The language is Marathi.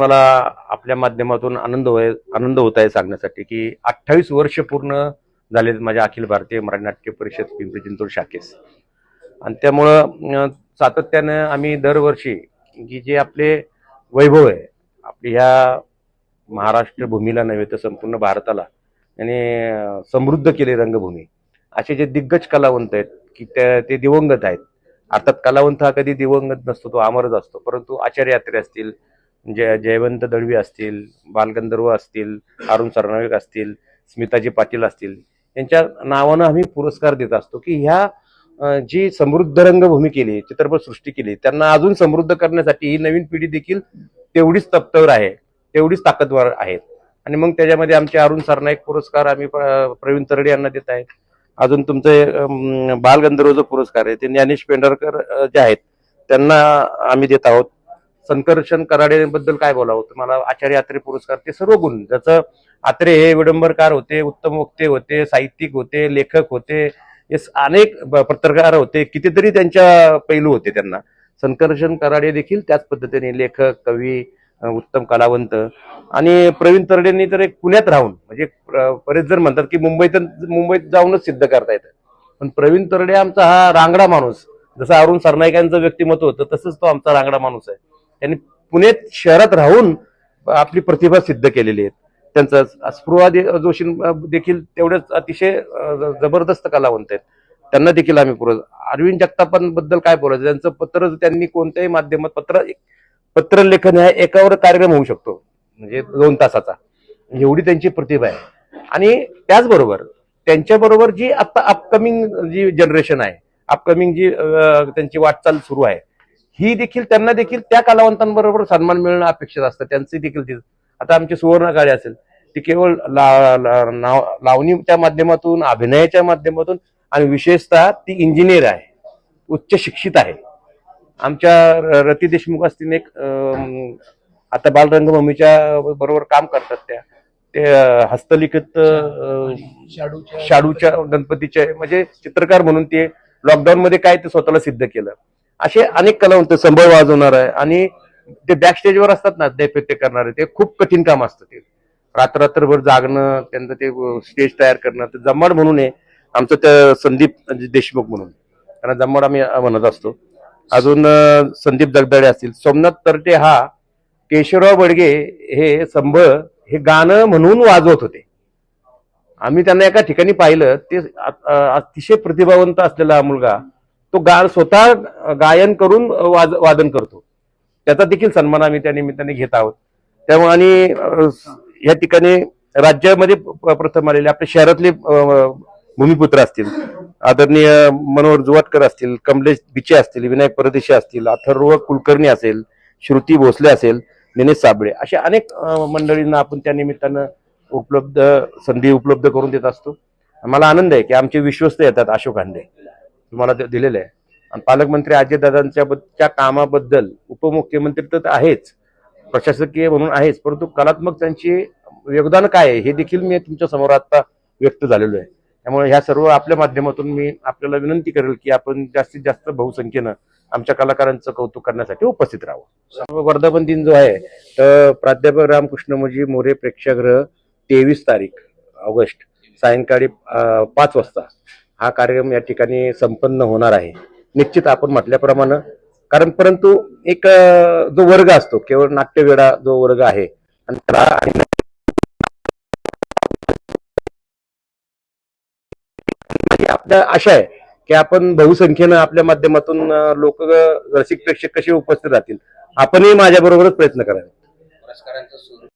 मला आपल्या माध्यमातून आनंद होय आनंद होत आहे सांगण्यासाठी की अठ्ठावीस वर्ष पूर्ण झाले माझ्या अखिल भारतीय मराठी नाट्य परिषद पिंपरी चिंचवड शाखेस. आणि त्यामुळं सातत्यानं आम्ही दरवर्षी की जे आपले वैभव आहे आपली ह्या महाराष्ट्र भूमीला नव्हे तर संपूर्ण भारताला त्याने समृद्ध केले रंगभूमी. असे जे दिग्गज कलावंत आहेत की त्या ते दिवंगत आहेत. अर्थात कलावंत हा कधी दिवंगत नसतो तो अमरच असतो. परंतु आचार्य यात्रे असतील जय जयवंत दळवी असतील बालगंधर्व असतील अरुण सरनाईक असतील स्मिताजी पाटील असतील यांच्या नावानं आम्ही पुरस्कार देत असतो की ह्या जी समृद्ध रंगभूमी केली चित्रपट सृष्टी केली त्यांना अजून समृद्ध करण्यासाठी ही नवीन पिढी देखील तेवढीच तप्तवर आहे तेवढीच ताकदवर आहेत आणि मग त्याच्यामध्ये आमचे अरुण सरनाईक पुरस्कार आम्ही प्रवीण तरडे यांना देत आहेत अजून तुमचे बालगंधर्व जो पुरस्कार आहे ते ज्ञानेश पेंढारकर जे आहेत त्यांना आम्ही देत आहोत. संकर्षण कराडेबद्दल काय बोलावं? तर मला आचार्य आत्रे पुरस्कार ते सर्व गुण. ज्याचं आत्रे हे विडंबरकार होते उत्तम वक्ते होते साहित्यिक होते लेखक होते हे अनेक पत्रकार होते कितीतरी त्यांच्या पैलू होते त्यांना. संकर्षण कराडे देखील त्याच पद्धतीने लेखक कवी उत्तम कलावंत. आणि प्रवीण तरडेंनी तर एक पुण्यात राहून म्हणजे बरेच जण म्हणतात की मुंबईत मुंबईत जाऊनच सिद्ध करता येतं. पण प्रवीण तरडे आमचा हा रांगडा माणूस जसं अरुण सरनाईकांचं व्यक्तिमत्व होतं तसंच तो आमचा रांगडा माणूस आहे. त्यांनी पुणे शहरात राहून आपली प्रतिभा सिद्ध केलेली आहे त्यांचा स्पृहा दे- जोशी देखील तेवढेच अतिशय जबरदस्त कलावंत आहेत. त्यांना देखील आम्ही पुरव अरविंद जगतापांबद्दल काय बोलायचं? त्यांचं पत्र त्यांनी कोणत्याही माध्यमात पत्र पत्र लेखन हा एकावर कार्यक्रम होऊ शकतो म्हणजे दोन तासाचा. एवढी त्यांची प्रतिभा आहे. आणि त्याचबरोबर त्यांच्याबरोबर जी आता अपकमिंग जी जनरेशन आहे अपकमिंग जी त्यांची वाटचाल सुरू आहे ही देखील त्यांना देखील त्या कलावंतांबरोबर सन्मान मिळणं अपेक्षित असतं. त्यांचे देखील आता आमची सुवर्ण काळे असेल ती केवळ ला, लावणीच्या माध्यमातून अभिनयाच्या माध्यमातून आणि विशेषतः ती इंजिनियर आहे. उच्च शिक्षित आहे. आमच्या रती देशमुख असतील एक आता बालरंगभूमीच्या बरोबर काम करतात त्या. ते हस्तलिखित अं, शाडूच्या गणपतीचे म्हणजे चित्रकार म्हणून ते लॉकडाऊन मध्ये काय ते स्वतःला सिद्ध केलं. असे अनेक कलावंत संभळ वाजवणार आहे. आणि ते बॅक स्टेजवर असतात ना दैपत्य करणारे ते खूप कठीण काम असतं ते. रात्ररात्रभर जागणं त्यांचं ते स्टेज तयार करणं ते जम्माड म्हणून आहे. आमचं त्या संदीप म्हणजे देशमुख म्हणून. त्यांना जम्माड आम्ही म्हणत असतो. अजून संदीप जगदाळे असतील. सोमनाथ तरटे हा केशवराव बडगे हे संभळ हे गाणं म्हणून वाजवत होते. आम्ही त्यांना एका ठिकाणी पाहिलं ते अतिशय प्रतिभावंत असलेला मुलगा तो गा स्वतः गायन करून वाज वादन करतो. त्याचा देखील सन्मान आम्ही त्या निमित्ताने घेत आहोत. त्यामुळे आणि या ठिकाणी राज्यामध्ये प्रथम आलेले आपल्या शहरातले भूमिपुत्र असतील आदरणीय मनोहर जुवाटकर असतील कमलेश बिचे असतील विनायक परदेशी असतील अथर्व कुलकर्णी असेल श्रुती भोसले असेल दिनेश साबळे अशा अनेक मंडळींना आपण त्या निमित्तानं उपलब्ध संधी उपलब्ध करून देत असतो. मला आनंद आहे की आमचे विश्वस्त येतात अशोक हांडे. तुम्हाला ते दिलेलं आहे. आणि पालकमंत्री अजयदादांच्या कामाबद्दल उपमुख्यमंत्री तर आहेच प्रशासकीय म्हणून आहेच परंतु कलात्मक त्यांची योगदान काय आहे हे देखील मी तुमच्यासमोर आता व्यक्त झालेलो आहे. त्यामुळे ह्या सर्व आपल्या माध्यमातून मी आपल्याला विनंती करेल की आपण जास्तीत जास्त बहुसंख्येनं आमच्या कलाकारांचं कौतुक करण्यासाठी उपस्थित राहावं. वर्धापन दिन जो आहे तर प्राध्यापक रामकृष्ण मुजी मोरे प्रेक्षागृह तेवीस तारीख ऑगस्ट सायंकाळी पाच वाजता. हा कार्यक्रम या ठिकाणी संपन्न होणार आहे. निश्चित आपण म्हटल्याप्रमाणे कारण परंतु एक जो वर्ग असतो केवळ नाट्यवेडा जो वर्ग आहे आणि त्याला म्हणजे आपल्या आशा आहे की आपण बहुसंख्येनं आपल्या माध्यमातून लोक रसिक प्रेक्षक कसे उपस्थित राहतील आपणही माझ्याबरोबरच प्रयत्न करावे.